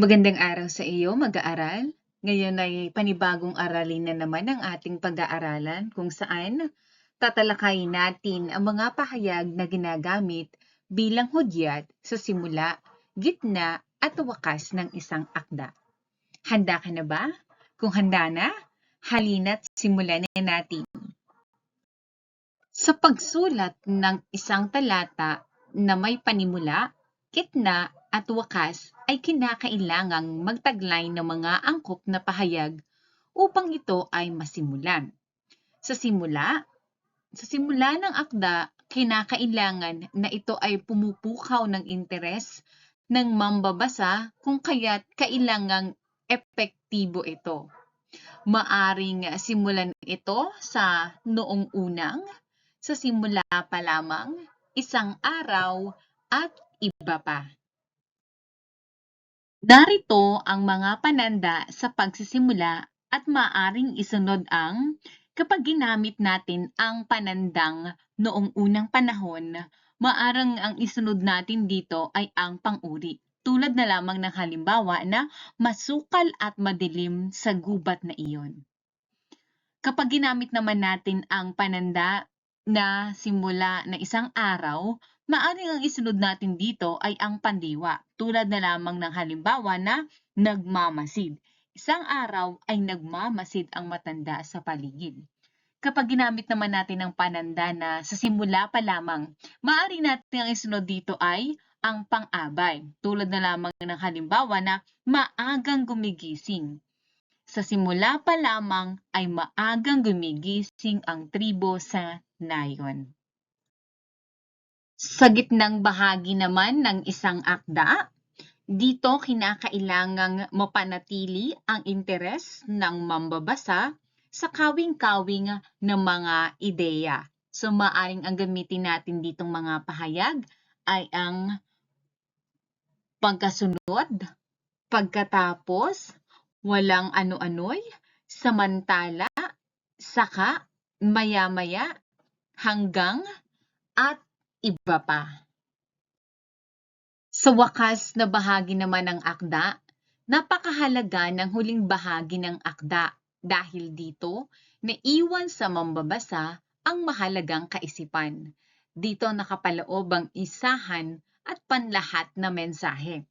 Magandang araw sa iyo, mag-aaral. Ngayon ay panibagong aralin na naman ang ating pag-aaralan kung saan tatalakayin natin ang mga pahayag na ginagamit bilang hudyat sa simula, gitna at wakas ng isang akda. Handa ka na ba? Kung handa na, halina't simulan na natin. Sa pagsulat ng isang talata na may panimula, gitna at wakas ay kinakailangang magtaglay ng mga angkop na pahayag upang ito ay masimulan. Sa simula, sa simula ng akda, kinakailangan na ito ay pumupukaw ng interes ng mambabasa kung kaya't kailangang epektibo ito. Maaring simulan ito sa noong unang, sa simula pa lamang, isang araw, at iba pa. Narito ang mga pananda sa pagsisimula at maaring isunod ang kapag ginamit natin ang panandang noong unang panahon, maarang ang isunod natin dito ay ang panguri. Tulad na lamang ng halimbawa na masukal at madilim sa gubat na iyon. Kapag ginamit naman natin ang pananda na simula na isang araw, Maaring ang isunod natin dito ay ang pandiwa, tulad na lamang ng halimbawa na nagmamasid. Isang araw ay nagmamasid ang matanda sa paligid. Kapag ginamit naman natin ang pananda na sa simula pa lamang, maaari natin ang isunod dito ay ang pang-abay, tulad na lamang ng halimbawa na maagang gumigising. Sa simula pa lamang ay maagang gumigising ang tribo sa nayon. Sa gitnang bahagi naman ng isang akda, dito kinakailangang mapanatili ang interes ng mambabasa sa kawing-kawing ng mga ideya. So maaring ang gamitin natin ditong mga pahayag ay ang pagkasunod, pagkatapos, walang ano-ano'y, samantala, saka, maya-maya, hanggang, at iba pa. Sa wakas na bahagi naman ng akda, napakahalaga ng huling bahagi ng akda dahil dito naiwan sa mambabasa ang mahalagang kaisipan. Dito nakapaloob ang isahan at panlahat na mensahe.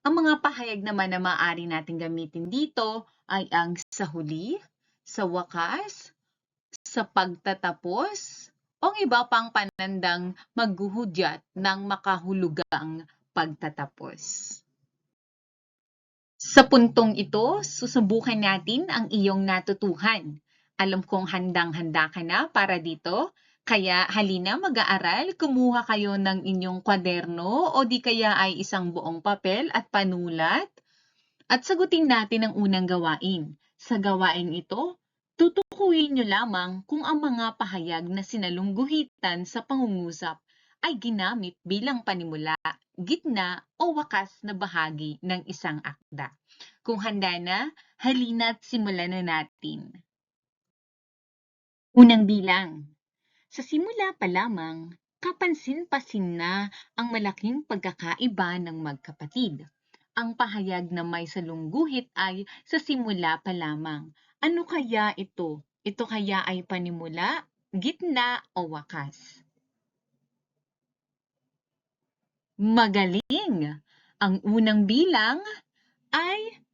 Ang mga pahayag naman na maaari natin gamitin dito ay ang sa huli, sa wakas, sa pagtatapos, o iba pang panandang maghuhudyat ng makahulugang pagtatapos. Sa puntong ito, susubukan natin ang iyong natutuhan. Alam kong handang-handa ka na para dito, kaya halina mag-aaral, kumuha kayo ng inyong kwaderno o di kaya ay isang buong papel at panulat at sagutin natin ang unang gawain. Sa gawain ito, Tutukuyin niyo lamang kung ang mga pahayag na sinalungguhitan sa pangungusap ay ginamit bilang panimula, gitna o wakas na bahagi ng isang akda. Kung handa na, halina't simulan na natin. Unang bilang. Sa simula pa lamang, kapansin-pasin na ang malaking pagkakaiba ng magkapatid. Ang pahayag na may salungguhit ay sa simula pa lamang ano kaya ito? Ito kaya ay panimula, gitna o wakas? Magaling! Ang unang bilang ay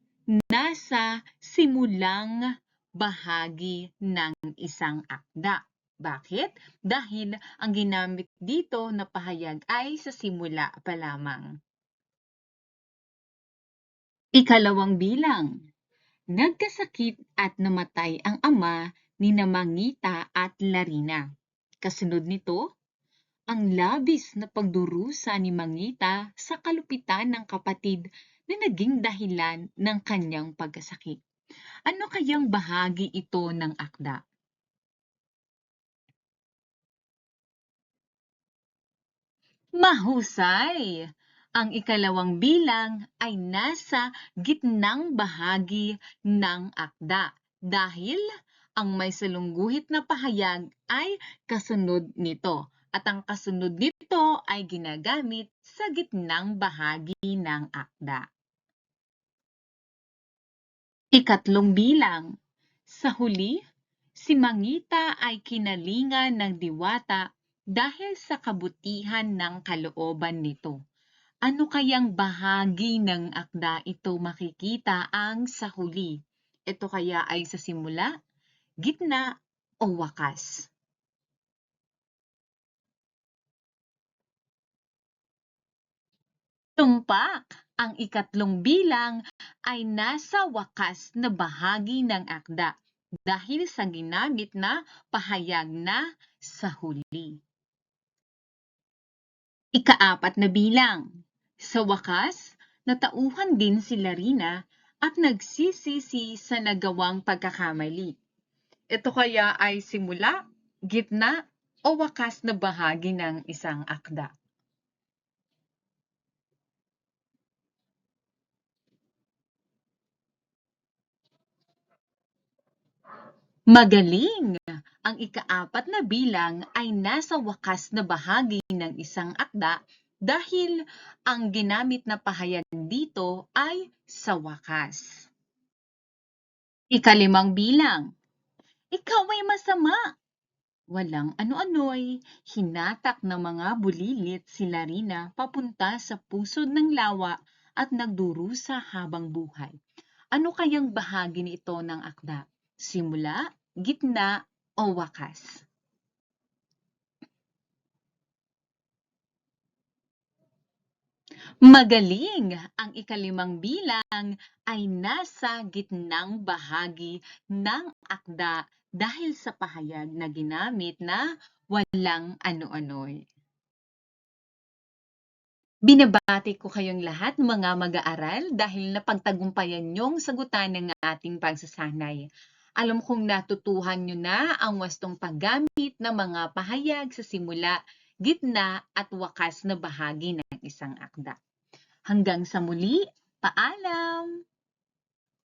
nasa simulang bahagi ng isang akda. Bakit? Dahil ang ginamit dito na pahayag ay sa simula pa lamang. Ikalawang bilang. Nagkasakit at namatay ang ama ni Namangita at Larina. Kasunod nito, ang labis na pagdurusa ni Mangita sa kalupitan ng kapatid na naging dahilan ng kanyang pagkasakit. Ano kayang bahagi ito ng akda? Mahusay! Ang ikalawang bilang ay nasa gitnang bahagi ng akda dahil ang may salungguhit na pahayag ay kasunod nito at ang kasunod nito ay ginagamit sa gitnang bahagi ng akda. Ikatlong bilang. Sa huli, si Mangita ay kinalingan ng diwata dahil sa kabutihan ng kalooban nito. Ano kayang bahagi ng akda ito makikita ang sa huli? Ito kaya ay sa simula, gitna, o wakas? Tumpak! Ang ikatlong bilang ay nasa wakas na bahagi ng akda dahil sa ginamit na pahayag na sa huli. Ikaapat na bilang. Sa wakas, natauhan din si Larina at nagsisisi sa nagawang pagkakamali. Ito kaya ay simula, gitna, o wakas na bahagi ng isang akda. Magaling! Ang ikaapat na bilang ay nasa wakas na bahagi ng isang akda dahil ang ginamit na pahayag dito ay sa wakas. Ikalimang bilang. Ikaw ay masama! Walang ano-ano'y hinatak ng mga bulilit si Larina papunta sa pusod ng lawa at nagdurusa habang buhay. Ano kayang bahagi nito ng akda? Simula, gitna, o wakas? Magaling! Ang ikalimang bilang ay nasa gitnang bahagi ng akda dahil sa pahayag na ginamit na walang ano-ano'y. Binabati ko kayong lahat mga mag-aaral dahil napagtagumpayan niyong sagutan ng ating pagsasanay. Alam kong natutuhan niyo na ang wastong paggamit ng mga pahayag sa simula, gitna at wakas na bahagi ng isang akda. Hanggang sa muli, paalam!